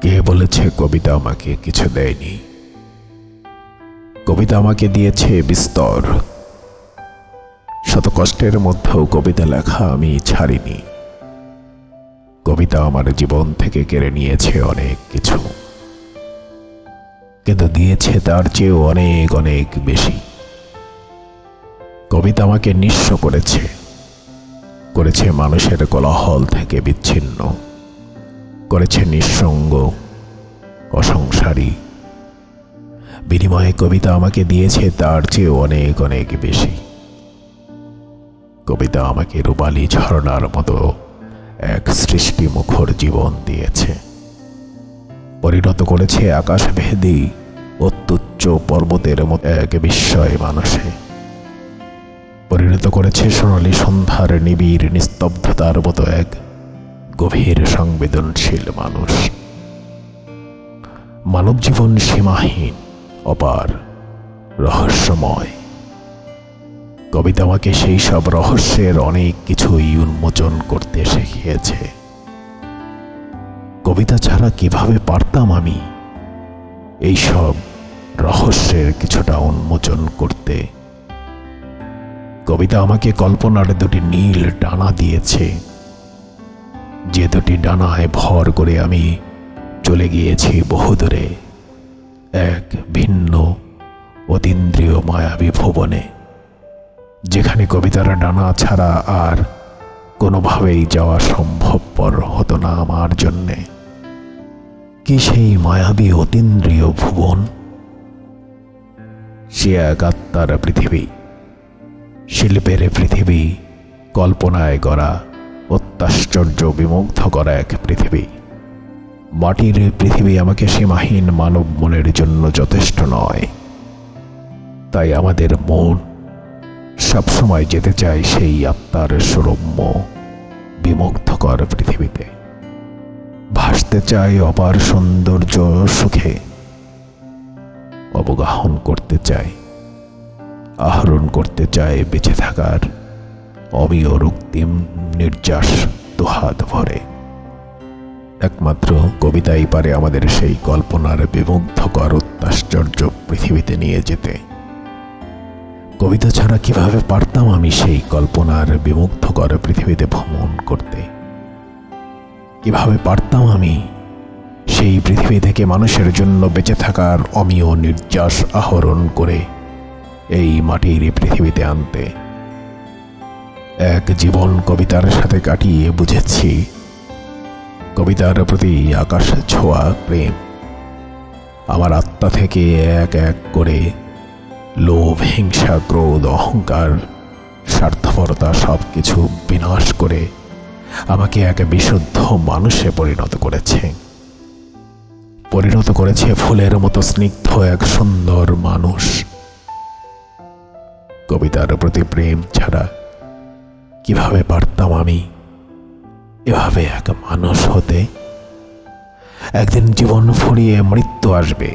কে বলেছে কবিতা আমাকে কিছু দেয়নি? কবিতা আমাকে দিয়েছে বিস্তর। শত কষ্টের মধ্যেও কবিতা লেখা আমি ছাড়িনি। কবিতা আমার জীবন থেকে কেড়ে নিয়েছে অনেক কিছু। কিন্তু দিয়েছে তার চেয়েও অনেক অনেক বেশি। কবিতা আমাকে নিঃস্ব করেছে। করেছে মানুষের কোলাহল থেকে বিচ্ছিন্ন। করেছে নিঃসঙ্গ, অসংসারী। বিনিময়ে কবিতা আমাকে দিয়েছে তার চেয়ে অনেক অনেক বেশি। কবিতা আমাকে রূপালী ঝরনার মতো এক সৃষ্টি মুখর জীবন দিয়েছে। পরিণত করেছে আকাশভেদী, অত্যুচ্চ পর্বতের মতো এক বিস্ময় মানুষে। পরিণত করেছে সোনালী সন্ধ্যার নিবিড় নিস্তব্ধতার মতো এক গভীর সংবেদনশীল মানুষ। মানব জীবন সীমাহীন, অপার, রহস্যময়। কবিতা আমাকে সেই সব রহস্যের অনেক কিছুই উন্মোচন করতে শিখিয়েছে। কবিতা ছাড়া কীভাবে পারতাম আমি এই সব রহস্যের কিছুটা উন্মোচন করতে? কবিতা আমাকে কল্পনার দুটি নীল ডানা দিয়েছে। যে দুটি ডানায় ভর করে আমি চলে গিয়েছি বহুদূরে এক ভিন্ন অতীন্দ্রিয় মায়াবী ভুবনে, যেখানে কবিতার ডানা ছাড়া আর কোনোভাবেই যাওয়া সম্ভবপর হতো না আমার জন্যে। কি সেই মায়াবী অতীন্দ্রিয় ভুবন? সে এক আত্মার পৃথিবী, শিল্পের পৃথিবী, কল্পনায় গড়া অত্যাশ্চর্য বিমুগ্ধ করা এক পৃথিবী। মাটির পৃথিবী আমাকে সীমাহীন মানব মনের জন্য যথেষ্ট নয়। তাই আমাদের মন সবসময় যেতে চায় সেই আত্মার সৌরম্য, বিমুগ্ধকর পৃথিবীতে। ভাসতে চায় অপার সৌন্দর্য সুখে। অবগাহন করতে চায়, আহরণ করতে চায় বেঁচে থাকার অমিয় রক্তিম নির্যাস দুহাত ভরে। একমাত্র কবিতাই পারে আমাদের সেই কল্পনার বিমুগ্ধকর অত্যাশ্চর্য পৃথিবীতে নিয়ে যেতে। কবিতা ছাড়া কীভাবে পারতাম আমি সেই কল্পনার বিমুগ্ধকর পৃথিবীতে ভ্রমণ করতে? কীভাবে পারতাম আমি সেই পৃথিবী থেকে মানুষের জন্য বেঁচে থাকার অমিয় নির্যাস আহরণ করে এই মাটির পৃথিবীতে আনতে? এক জীবন কবিতার সাথে কাটিয়ে বুঝেছি। কবিতার প্রতি আকাশ ছোঁয়া প্রেম। আমার আত্মা থেকে এক এক করে লোভ, হিংসা, ক্রোধ, অহংকার, স্বার্থপরতা সব কিছু বিনাশ করে আমাকে এক বিশুদ্ধ মানুষে পরিণত করেছে। পরিণত করেছে ফুলের মতো স্নিগ্ধ এক সুন্দর মানুষ। কবিতার প্রতি প্রেম ছাড়া কীভাবে পারতাম আমি? এভাবে এক মানুষ হতে একদিন জীবন ফুরিয়ে মৃত্যু আসবে।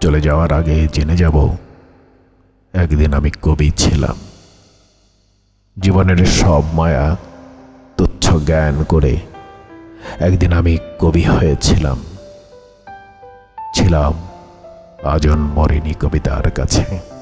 চলে যাওয়ার আগে জেনে যাব, একদিন আমি কবি ছিলাম। জীবনের সব মায়া, তুচ্ছ জ্ঞান করে একদিন আমি কবি হয়েছিলাম। ছিলাম আজন মরেনি কবিতার কাছে।